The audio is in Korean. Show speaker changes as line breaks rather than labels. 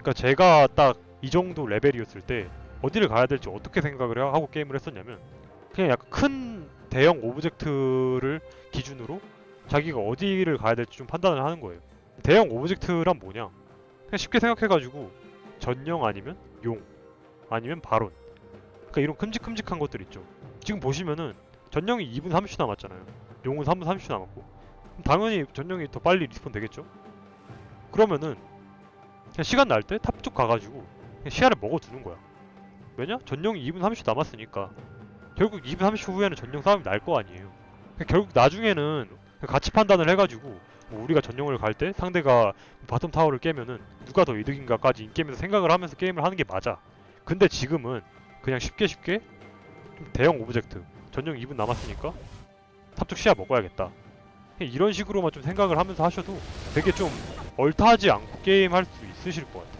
그러니까 제가 딱 이 정도 레벨이었을 때 어디를 가야 될지 어떻게 생각을 해- 하고 게임을 했었냐면 그냥 약간 큰 대형 오브젝트를 기준으로 자기가 어디를 가야 될지 좀 판단을 하는 거예요. 대형 오브젝트란 뭐냐? 그냥 쉽게 생각해가지고 전령 아니면 용 아니면 바론 그러니까 이런 큼직큼직한 것들 있죠. 지금 보시면은 전령이 2분 30초 남았잖아요. 용은 3분 30초 남았고 당연히 전령이 더 빨리 리스폰 되겠죠? 그러면은 그냥 시간 날 때 탑 쪽 가가지고 그냥 시야를 먹어두는 거야. 왜냐? 전령이 2분 30초 남았으니까 결국 2분 30초 후에는 전령 싸움이 날 거 아니에요. 결국 나중에는 가치 판단을 해가지고 뭐 우리가 전령을 갈 때 상대가 바텀 타워를 깨면은 누가 더 이득인가까지 인게임에서 생각을 하면서 게임을 하는 게 맞아. 근데 지금은 그냥 쉽게 쉽게 좀 대형 오브젝트 전령 2분 남았으니까 탑쪽 시야 먹어야겠다. 이런 식으로만 좀 생각을 하면서 하셔도 되게 좀 얼타지 않고 게임 할 수 있으실 것 같아.